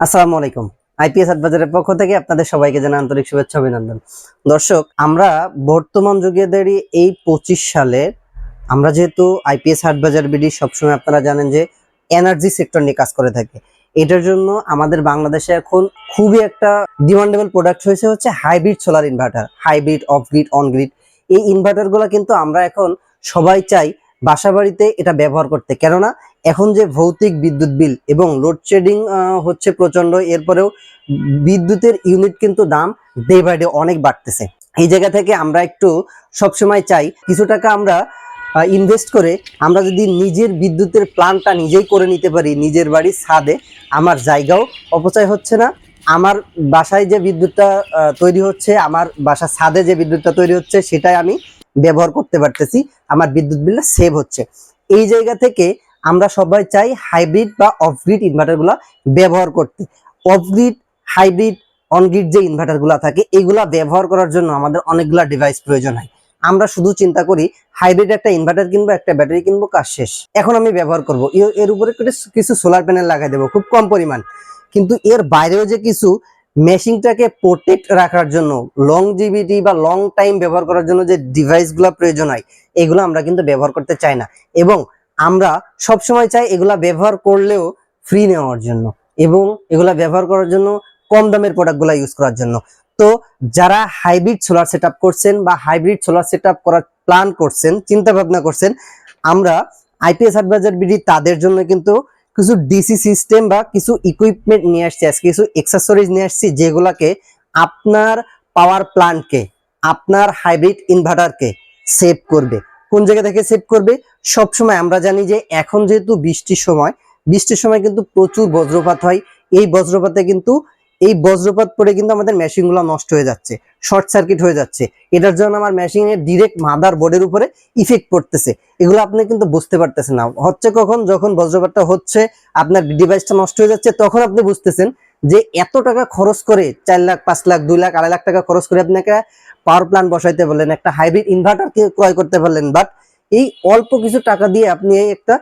আসসালামু আলাইকুম। আইপিএস অ্যাডভাইজারের পক্ষ থেকে আপনাদের সবাইকে জানাই আন্তরিক শুভেচ্ছা অভিনন্দন। দর্শক, আমরা বর্তমান যুগে দাঁড়িয়ে এই পঁচিশ সালে আমরা যেহেতু আইপিএস অ্যাডভাইজার বিডি সবসময় আপনারা জানেন যে এনার্জি সেক্টর নিয়ে কাজ করে থাকে। এটার জন্য আমাদের বাংলাদেশে এখন খুবই একটা ডিমান্ডেবল প্রোডাক্ট হয়েছে হচ্ছে hybrid solar inverter hybrid off grid on grid এই ইনভার্টারগুলো কিন্তু আমরা এখন সবাই চাই বাসা বাড়িতে এটা ব্যবহার করতে। কেননা এখন যে ভৌতিক বিদ্যুৎ বিল এবং লোডশেডিং হচ্ছে প্রচণ্ড এরপরেও বিদ্যুতের ইউনিট কিন্তু দাম ডে বাই ডে অনেক বাড়তেছে। এই জায়গা থেকে আমরা একটু সবসময় চাই, কিছু টাকা আমরা ইনভেস্ট করে আমরা যদি নিজের বিদ্যুতের প্ল্যানটা নিজেই করে নিতে পারি নিজের বাড়ির ছাদে, আমার জায়গাও অপচয় হচ্ছে না। আমার বাসায় যে বিদ্যুৎটা তৈরি হচ্ছে, আমার বাসার ছাদে যে বিদ্যুৎটা তৈরি হচ্ছে, সেটাই আমি ব্যবহার করতে পারতেছি, আমার বিদ্যুৎ বিলটা সেভ হচ্ছে। এই জায়গা থেকে আমরা সবাই চাই হাইব্রিড বা অফগ্রিড ইনভার্টারগুলো ব্যবহার করতে। অফগ্রিড হাইব্রিড অনগ্রিড যে ইনভার্টারগুলো থাকে, এগুলা ব্যবহার করার জন্য আমাদের অনেকগুলা ডিভাইস প্রয়োজন হয়। আমরা শুধু চিন্তা করি হাইব্রিড একটা ইনভার্টার কিনবো, একটা ব্যাটারি কিনবো, কাজ শেষ। এখন আমি ব্যবহার করব। এর- উপরে কিছু সোলার প্যানেল লাগাই দেবো, খুব কম পরিমাণ। কিন্তু এর বাইরেও যে কিছু মেশিনটাকে প্রোটেক্ট রাখার জন্য লং জিবিটি বা লং টাইম ব্যবহার করার জন্য যে ডিভাইসগুলো প্রয়োজন হয়, এগুলো আমরা কিন্তু ব্যবহার করতে চাই না। এবং আমরা সব সময় চাই এগুলা ব্যবহার করলেও ফ্রি নেওয়ার জন্য এবং এগুলা ব্যবহার করার জন্য কম দামের প্রোডাক্টগুলো ইউজ করার জন্য। তো যারা হাইব্রিড সোলার সেট করছেন বা হাইব্রিড সোলার সেট করার প্ল্যান করছেন চিন্তা ভাবনা করছেন, আমরা আইপিএস অ্যাডভাইজার বিডি তাদের জন্য কিন্তু কিছু ডিসি সিস্টেম বা কিছু ইকুইপমেন্ট নিয়ে আসছি, আজকে কিছু এক্সেসরিজ নিয়ে আসছি যেগুলাকে আপনার পাওয়ার প্লান্টকে আপনার হাইব্রিড ইনভার্টারকে সেভ করবে। কোন জায়গা থেকে সেভ করবে? সব সময় আমরা জানি যে এখন যেহেতু বৃষ্টির সময় বৃষ্টির সময় কিন্তু প্রচুর বজ্রপাত হয়। এই বজ্রপাতে কিন্তু এই বজ্রপাত পড়ে কিন্তু আমাদের মেশিনগুলো নষ্ট হয়ে যাচ্ছে শর্ট সার্কিট হয়ে যাচ্ছে। এটার জন্য আমার মেশিনের ডিরেক্ট মাদার বোর্ডের উপরে ইফেক্ট পড়তেছে। এগুলো আপনি কিন্তু বুঝতে পারতেছেন না। হচ্ছে কখন? যখন বজ্রপাতটা হচ্ছে, আপনার ডিভাইসটা নষ্ট হয়ে যাচ্ছে, তখন আপনি বুঝতেছেন যে এত টাকা খরচ করে চার লাখ, পাঁচ লাখ, দুই লাখ, আড়াই লাখ টাকা খরচ করে আপনাকে পাওয়ার প্ল্যান্ট বসাইতে বললেন একটা হাইব্রিড ইনভার্টার ক্রয় করতে পারলেন। বাট এই অল্প কিছু টাকা দিয়ে আপনি এই একটা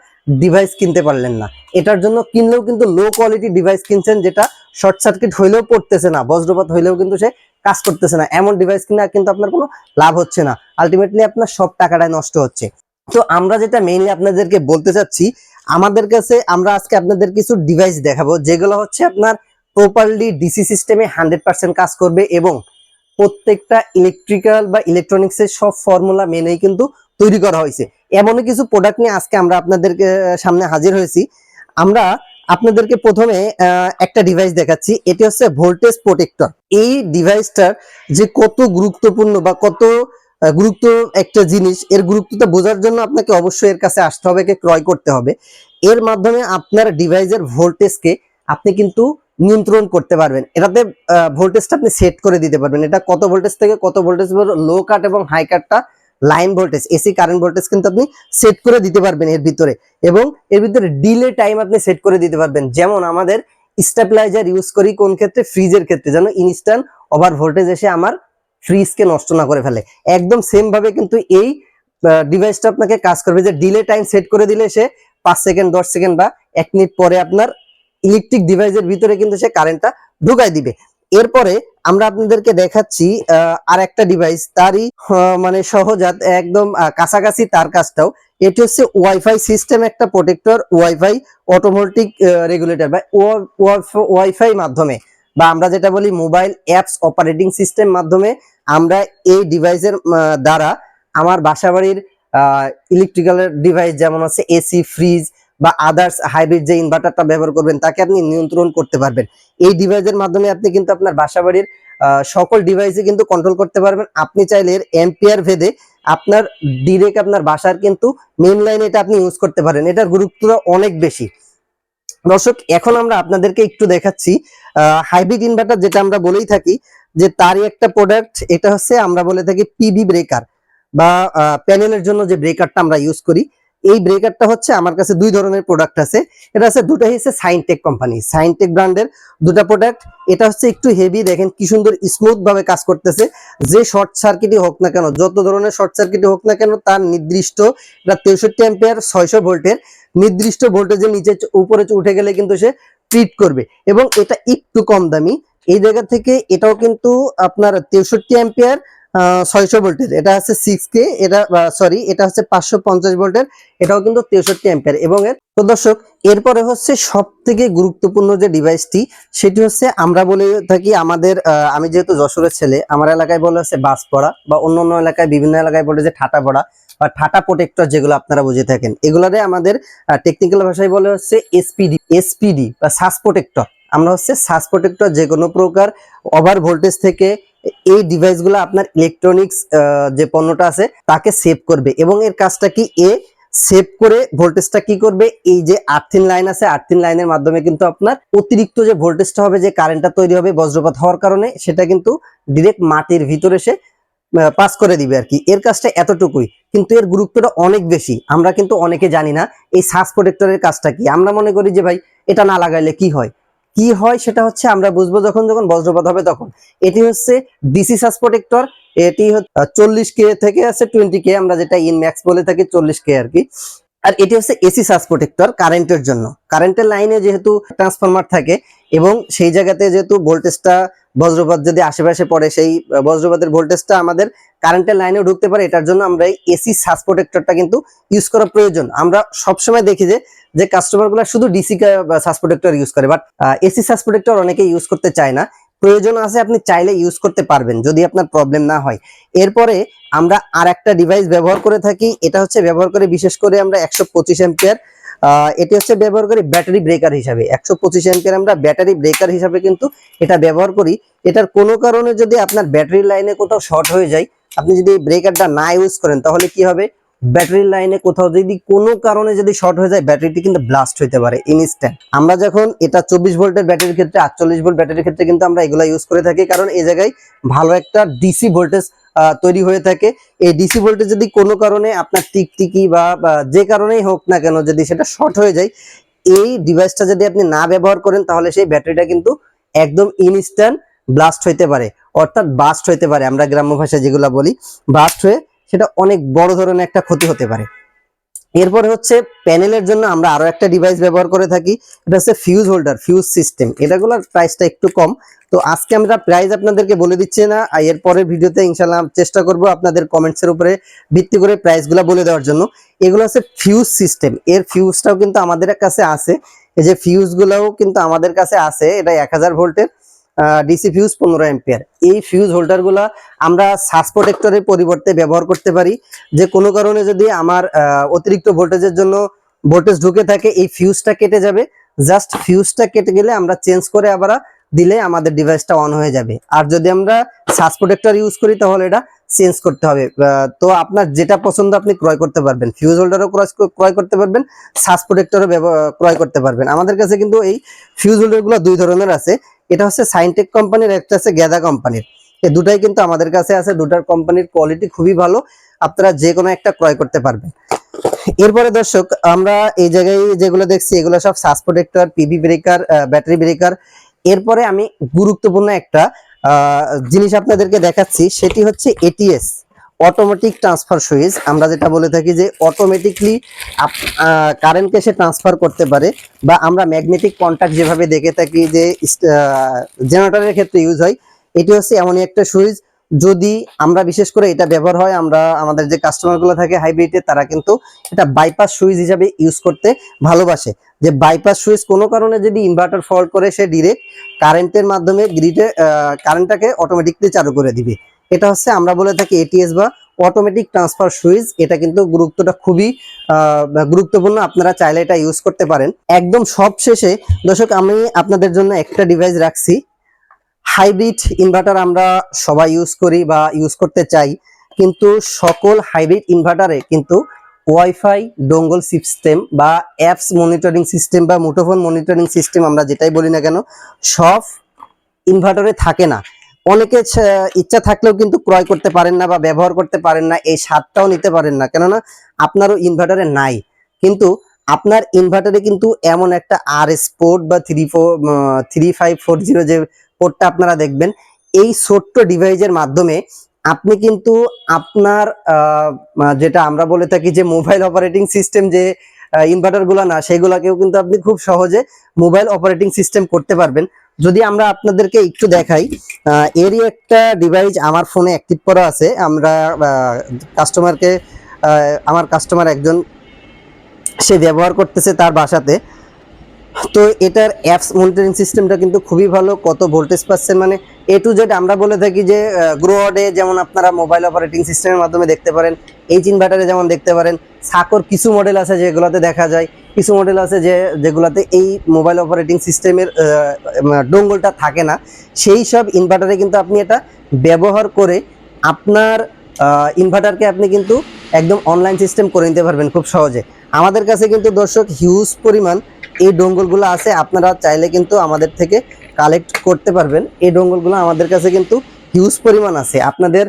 ডিভাইস কিনতে পারলেন না। এটার জন্য কিনলেও কিন্তু লো কোয়ালিটি ডিভাইস কিনছেন যেটা শর্ট সার্কিট হইলেও পড়তেছে না, বজ্রপাত হইলেও কিন্তু সে কাজ করতেছে না। এমন ডিভাইস কিনা কিন্তু আপনার কোনো লাভ হচ্ছে না। আলটিমেটলি আপনার সব টাকাটাই নষ্ট হচ্ছে। তো আমরা যেটা মেইনলি আপনাদেরকে বলতে চাচ্ছি, আমাদের কাছে আমরা আজকে আপনাদের কিছু ডিভাইস দেখাবো, যেগুলো হচ্ছে আপনার প্রপারলি ডিসি সিস্টেমে হান্ড্রেড পার্সেন্ট কাজ করবে এবং প্রত্যেকটা ইলেকট্রিক্যাল বা ইলেকট্রনিক্সের সব ফর্মুলা মেনেই কিন্তু তৈরি করা হয়েছে। এমনই কিছু প্রোডাক্ট নিয়ে আজকে আমরা আপনাদেরকে সামনে হাজির হয়েছি। আমরা আপনাদেরকে প্রথমে একটা ডিভাইস দেখাচ্ছি। এটি হচ্ছে ভোল্টেজ প্রোটেক্টর এই ডিভাইসটার যে কত গুরুত্বপূর্ণ বা কত গুরুত্ব একটা জিনিস, এর গুরুত্বটা বোঝার জন্য আপনাকে অবশ্যই এর কাছে আসতে হবে ক্রয় করতে হবে। এর মাধ্যমে আপনার ডিভাইসের ভোল্টেজকে আপনি কিন্তু নিয়ন্ত্রণ করতে পারবেন। এটাতে ভোল্টেজটা আপনি সেট করে দিতে পারবেন। এটা কত ভোল্টেজ থেকে কত ভোল্টেজ লো কাট এবং হাই কাটটা line voltage AC current voltage কিন্তু আপনি সেট করে দিতে পারবেন এর ভিতরে এবং এর ভিতরে ডিলে টাইম আপনি সেট করে দিতে পারবেন। যেমন আমাদের স্টেবিলাইজার ইউজ করি কোন ক্ষেত্রে? ফ্রিজের ক্ষেত্রে। যেন ইনস্ট্যান্ট ওভার ভোল্টেজ এসে আমার ফ্রিজকে নষ্ট না করে ফেলে। একদম সেম ভাবে কিন্তু এই ডিভাইসটা আপনাকে কাজ করবে যে ডিলে টাইম সেট করে দিলে সে পাঁচ সেকেন্ড দশ সেকেন্ড বা এক মিনিট পরে আপনার ইলেকট্রিক ডিভাইসের ভিতরে কিন্তু সে কারেন্টটা ঢুকাই দিবে। এরপরে আমরা আপনাদেরকে দেখাচ্ছি আর একটা ডিভাইস তারই মানে সহজাত একদম কাছাকাছি তার কাজটাও। এটি হচ্ছে ওয়াইফাই সিস্টেম একটা প্রোটেক্টর ওয়াইফাই অটোমেটিক রেগুলেটর বা ওয়াইফাই মাধ্যমে বা আমরা যেটা বলি মোবাইল অ্যাপস অপারেটিং সিস্টেম মাধ্যমে আমরা এই ডিভাইসের দ্বারা আমার বাসাবাড়ির ইলেকট্রিক্যাল ডিভাইস যেমন হচ্ছে এসি ফ্রিজ বা আদার্স হাইব্রিড যে ইনভার্টারটা ব্যবহার করবেন, তাকে আপনি নিয়ন্ত্রণ করতে পারবেন। এই ডিভাইসের মাধ্যমে আপনি কিন্তু আপনার বাসাবাড়ির সকল ডিভাইসে কিন্তু কন্ট্রোল করতে পারবেন। আপনি চাইলে এর এম্পিয়ার ভেদে আপনার ডিরেক্ট আপনার বাসার কিন্তু মেন লাইন এটা আপনি ইউজ করতে পারেন। এটার গুরুত্বটা অনেক বেশি। দর্শক, এখন আমরা আপনাদেরকে একটু দেখাচ্ছি হাইব্রিড ইনভার্টার যেটা আমরা বলেই থাকি, যে তারই একটা প্রোডাক্ট এটা হচ্ছে আমরা বলে থাকি পিভি ব্রেকার বা প্যানেলের জন্য যে ব্রেকারটা আমরা ইউজ করি। এই ব্রেকারটা হচ্ছে আমার কাছে দুই ধরনের প্রোডাক্ট আছে। এটা হচ্ছে দুটাই হচ্ছে সাইনটেক কোম্পানি সাইনটেক ব্র্যান্ডের দুটা প্রোডাক্ট এটা হচ্ছে একটু হেভি দেখেন কি সুন্দর স্মুথ ভাবে কাজ করতেছে। যে শর্ট সার্কিটই হোক না কেন, যত ধরনের শর্ট সার্কিটই হোক না কেন, তার নির্দিষ্ট, এটা তেষট্টি অ্যাম্পিয়ার ছয়শো ভোল্টের নির্দিষ্ট ভোল্টেজের নিচে উপরে উঠে গেলে কিন্তু সে ট্রিট করবে। এবং এটা একটু কম দামি। এই জায়গা থেকে এটাও কিন্তু আপনার তেষট্টি অ্যাম্পিয়ার ছয়শো ভোল্টের। এটা হচ্ছে সিক্স কে এটা সরি এটা হচ্ছে পাঁচশো পঞ্চাশ ভোল্টের, এটাও কিন্তু তেষট্টি অ্যাম্পিয়ার। এবং এর, তো দর্শক, এরপরে হচ্ছে সব থেকে গুরুত্বপূর্ণ যে ডিভাইসটি সেটি হচ্ছে আমরা বলে থাকি আমাদের আমি যেহেতু যশোরের ছেলে, আমার এলাকায় বলে হচ্ছে বাস পড়া, বা অন্য অন্য এলাকায়, বিভিন্ন এলাকায় বলে যে ঠাটা পড়া, বা ঠাটা প্রোটেক্টর যেগুলো আপনারা বুঝে থাকেন। এগুলোরে আমাদের টেকনিক্যাল ভাষায় বলে হচ্ছে এসপিডি এসপিডি বা সাস প্রোটেক্টর আমরা হচ্ছে সাস প্রোটেক্টর যে কোনো প্রকার ওভার ভোল্টেজ থেকে এই ডিভাইসগুলো আপনার ইলেকট্রনিক্স যে পণ্যটা আছে, তাকে সেভ করবে। এবং এর কাজটা কি? এ সেভ করে ভোল্টেজটা কি করবে? এই যে আর্থিন লাইন আছে, আর্থিন লাইনের মাধ্যমে কিন্তু আপনার অতিরিক্ত যে ভোল্টেজটা হবে, যে কারেন্টটা তৈরি হবে বজ্রপাত হওয়ার কারণে, সেটা কিন্তু ডিরেক্ট মাটির ভিতরে এসে পাস করে দিবে আর কি। এর কাজটা এতটুকুই। কিন্তু এর গুরুত্বটা অনেক বেশি। আমরা কিন্তু অনেকে জানি না এই সাস প্রোটেক্টরের কাজটা কি। আমরা মনে করি যে ভাই, এটা না লাগাইলে কি হয়? কি হয় সেটা হচ্ছে আমরা বুঝব যখন যখন বজ্রপাত হবে তখন। এটি হচ্ছে ডিসি সাস প্রোটেক্টর এটি চল্লিশ কে থেকে আছে টোয়েন্টি কে, আমরা যেটা ইন ম্যাক্স বলে থাকি চল্লিশ কে আর কি। আর এটি হচ্ছে এসি সাস প্রোটেক্টর কারেন্টের জন্য। কারেন্টের লাইনে যেহেতু ট্রান্সফরমার থাকে এবং সেই জায়গাতে যেহেতু ভোল্টেজটা বজ্রপাত যদি আশেপাশে পড়ে, সেই বজ্রপাতের ভোল্টেজটা আমাদের কারেন্টের লাইনেও ঢুকতে পারে। এটার জন্য আমরা এই এসি সাস প্রোটেক্টরটা কিন্তু ইউজ করা প্রয়োজন। আমরা সবসময় দেখি যে যে কাস্টমারগুলা শুধু ডিসি সাস প্রোটেক্টর ইউজ করে বাট এসি সাস প্রোটেক্টর অনেকে ইউজ করতে চায় না। প্রয়োজন আছে আপনি চাইলে ইউজ করতে পারবেন, যদি আপনার প্রবলেম না হয়। এরপরে আমরা আর একটা ডিভাইস ব্যবহার করে থাকি, এটা হচ্ছে ব্যবহার করে বিশেষ করে আমরা একশো পঁচিশ এম্পিয়ার এটি হচ্ছে ব্যবহার করি ব্যাটারি ব্রেকার হিসাবে। একশো পঁচিশ এম্পিয়ার আমরা ব্যাটারি ব্রেকার হিসাবে কিন্তু এটা ব্যবহার করি। এটার কোনো কারণে যদি আপনার ব্যাটারি লাইনে কোথাও শর্ট হয়ে যায়, আপনি যদি ব্রেকারটা না ইউজ করেন, তাহলে কি হবে? ব্যাটারি লাইনে কোথাও যদি কোনো কারণে যদি শর্ট হয়ে যায়, ব্যাটারিটি কিন্তু ব্লাস্ট হতে পারে ইনস্ট্যান্ট আমরা যখন এটা চব্বিশ ভোল্টের ব্যাটারির ক্ষেত্রে, আটচল্লিশ ভোল্ট ব্যাটারির ক্ষেত্রে কিন্তু আমরা এগুলা ইউজ করে থাকি, কারণ এই জায়গায় ভালো একটা ডিসি ভোল্টেজ তৈরি হয়ে থাকে। এই ডিসি ভোল্টেজ যদি কোনো কারণে আপনার টিকটিকি বা যে কারণেই হোক না কেন যদি সেটা শর্ট হয়ে যায়, এই ডিভাইসটা যদি আপনি না ব্যবহার করেন, তাহলে সেই ব্যাটারিটা কিন্তু একদম ইনস্ট্যান্ট ব্লাস্ট হইতে পারে, অর্থাৎ বাস্ট হইতে পারে। আমরা গ্রাম্য ভাষায় যেগুলো বলি বাস্ট হয়ে সেটা অনেক বড় ধরনের একটা ক্ষতি হতে পারে। এরপরে হচ্ছে প্যানেলের জন্য আমরা আরও একটা ডিভাইস ব্যবহার করে থাকি, এটা হচ্ছে ফিউজ হোল্ডার ফিউজ সিস্টেম এটাগুলোর প্রাইসটা একটু কম। তো আজকে আমরা প্রাইস আপনাদেরকে বলে দিচ্ছি না, আর এর পরের ভিডিওতে ইনশাল্লাহ চেষ্টা করব আপনাদের কমেন্টস এর উপরে ভিত্তি করে প্রাইসগুলো বলে দেওয়ার জন্য। এগুলো হচ্ছে ফিউজ সিস্টেম এর ফিউজটাও কিন্তু আমাদের কাছে আছে। এই যে ফিউজগুলোও কিন্তু আমাদের কাছে আছে, এটা এক হাজার ভোল্টের ডিসি ফিউজ পনেরো এম্পিয়ার এই ফিউজ হোল্ডারগুলা আমরা সাস প্রোটেক্টরের পরিবর্তে ব্যবহার করতে পারি। যে কোনো কারণে যদি আমার অতিরিক্ত ভোল্টেজের জন্য ভোল্টেজ ঢুকে থাকে, এই ফিউজটা কেটে যাবে। জাস্ট ফিউজটা কেটে গেলে আমরা চেঞ্জ করে আবার দিলে আমাদের ডিভাইসটা অন হয়ে যাবে। আর যদি আমরা সাস প্রোটেক্টর ইউজ করি তাহলে এটা চেঞ্জ করতে হবে। তো আপনার যেটা পছন্দ আপনি ক্রয় করতে পারবেন। ফিউজ হোল্ডারও ক্রয় করতে পারবেন সাস প্রোটেক্টরও ক্রয় করতে পারবেন। আমাদের কাছে কিন্তু এই ফিউজ হোল্ডারগুলো দুই ধরনের আছে। এটা হচ্ছে সাইনটেক কোম্পানির একটা আছে গ্যাদা কোম্পানির এই দুটাই কিন্তু আমাদের কাছে আছে। দুটার কোম্পানির কোয়ালিটি খুবই ভালো। আপনারা যে কোনো একটা ক্রয় করতে পারবেন। এরপরে দর্শক, আমরা এই জায়গায় যেগুলো দেখছি, এগুলো সব সাস protector PV breaker battery breaker এরপরে আমি গুরুত্বপূর্ণ একটা জিনিস আপনাদেরকে দেখাচ্ছি, সেটি হচ্ছে এটিএস অটোমেটিক ট্রান্সফার সুইচ। আমরা যেটা বলে থাকি যে অটোমেটিকলি কারেন্টকে সে ট্রান্সফার করতে পারে বা আমরা ম্যাগনেটিক কন্ট্যাক্ট যেভাবে দেখে থাকি যে জেনারেটরের ক্ষেত্রে ইউজ হয়, এটি হচ্ছে এমনই একটা সুইচ। যদি আমরা বিশেষ করে এটা ব্যবহার হয়, আমরা আমাদের যে কাস্টমারগুলো থাকে হাইব্রিডে তারা কিন্তু এটা বাইপাস সুইচ হিসাবে ইউজ করতে ভালোবাসে। যে বাইপাস সুইচ কোনো কারণে যদি ইনভার্টার ফল্ট করে, সে ডিরেক্ট কারেন্টের মাধ্যমে গ্রিডে কারেন্টটাকে অটোমেটিকলি চালু করে দিবে। এটা হচ্ছে আমরা বলে থাকি এটিএস বা অটোমেটিক ট্রান্সফার সুইচ এটা কিন্তু গুরুত্বটা খুবই গুরুত্বপূর্ণ। আপনারা চাইলে এটা ইউজ করতে পারেন। একদম সব শেষে দর্শক, আমি আপনাদের জন্য একটা ডিভাইস রাখছি। হাইব্রিড ইনভার্টার আমরা সবাই ইউজ করি বা ইউজ করতে চাই, কিন্তু সকল হাইব্রিড ইনভার্টারে কিন্তু ওয়াইফাই ডোঙ্গল সিস্টেম বা অ্যাপস মনিটরিং সিস্টেম বা মুঠোফোন মনিটরিং সিস্টেম আমরা যেটাই বলি না কেন, সব ইনভার্টারে থাকে না। অনেকে ইচ্ছা থাকলেও কিন্তু ক্রয় করতে পারেন না বা ব্যবহার করতে পারেন না, এই স্বাদটাও নিতে পারেন না। কেননা আপনারও ইনভার্টারে নাই। কিন্তু আপনার ইনভার্টারে কিন্তু এমন একটা আর এস পোর্ট বা three four three five four zero যে পোর্টটা আপনারা দেখবেন। এই ছোট্ট ডিভাইসের মাধ্যমে আপনি কিন্তু আপনার যেটা আমরা বলে থাকি যে মোবাইল অপারেটিং সিস্টেম যে ইনভার্টারগুলো না, সেগুলাকেও কিন্তু আপনি খুব সহজে মোবাইল অপারেটিং সিস্টেম করতে পারবেন। যদি আমরা আপনাদেরকে একটু দেখাই এরই একটা ডিভাইস আমার ফোনে অ্যাক্টিভ করা আছে। আমরা কাস্টমারকে আমার কাস্টমার একজন, সে ব্যবহার করতেছে তার বাসাতে। তো এটার অ্যাপস মনিটরিং সিস্টেমটা কিন্তু খুবই ভালো, কত ভোল্টেজ পাচ্ছেন মানে এ টু জেড আমরা বলে থাকি যে গ্রোয়াডে যেমন আপনারা মোবাইল অপারেটিং সিস্টেমের মাধ্যমে দেখতে পারেন এইচ ইনভার্টারে যেমন দেখতে পারেন, সাকর কিছু মডেল আছে যেগুলোতে দেখা যায়, কিছু মডেল আছে যে, যেগুলোতে এই মোবাইল অপারেটিং সিস্টেমের ডোঙ্গলটা থাকে না। সেই সব ইনভার্টারে কিন্তু আপনি এটা ব্যবহার করে আপনার ইনভার্টারকে আপনি কিন্তু একদম অনলাইন সিস্টেম করে নিতে পারবেন খুব সহজে। আমাদের কাছে কিন্তু দর্শক হিউজ পরিমাণ এই ডোঙ্গলগুলো আছে, আপনারা চাইলে কিন্তু আমাদের থেকে কালেক্ট করতে পারবেন। এই ডোঙ্গলগুলো আমাদের কাছে কিন্তু হিউজ পরিমাণ আছে। আপনাদের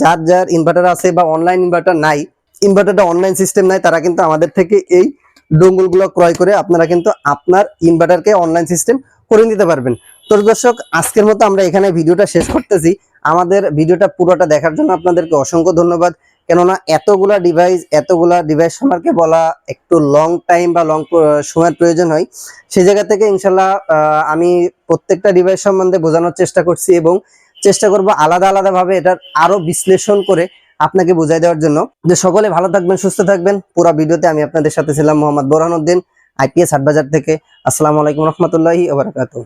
যার যার ইনভার্টার আছে বা অনলাইন ইনভার্টার নাই ইনভার্টারটা অনলাইন সিস্টেম নাই, তারা কিন্তু আমাদের থেকে এই ডোঙ্গলগুলো ক্রয় করে আপনারা কিন্তু আপনার ইনভার্টারকে অনলাইন সিস্টেম করে নিতে পারবেন। তো দর্শক, আজকের মতো আমরা এখানে ভিডিওটা শেষ করতেছি। আমাদের ভিডিওটা পুরোটা দেখার জন্য আপনাদেরকে অসংখ্য ধন্যবাদ। কেননা এতগুলা ডিভাইস এতগুলা ডিভাইস সম্পর্কে বলা একটু লং টাইম বা লং সময়ের প্রয়োজন হয়। সেই জায়গা থেকে ইনশাল্লাহ আমি প্রত্যেকটা ডিভাইস সম্বন্ধে বোঝানোর চেষ্টা করছি এবং চেষ্টা করব আলাদা আলাদা ভাবে এটার আরও বিশ্লেষণ করে আপনাকে বোঝাই দেওয়ার জন্য। যে সকলে ভালো থাকবেন, সুস্থ থাকবেন। পুরো ভিডিওতে আমি আপনাদের সাথে ছিলাম মোহাম্মদ বোরহানুদ্দিন আইপিএস হাটবাজার থেকে। আসসালামু আলাইকুম রহমতুল্লাহি ওবরাকাতুহ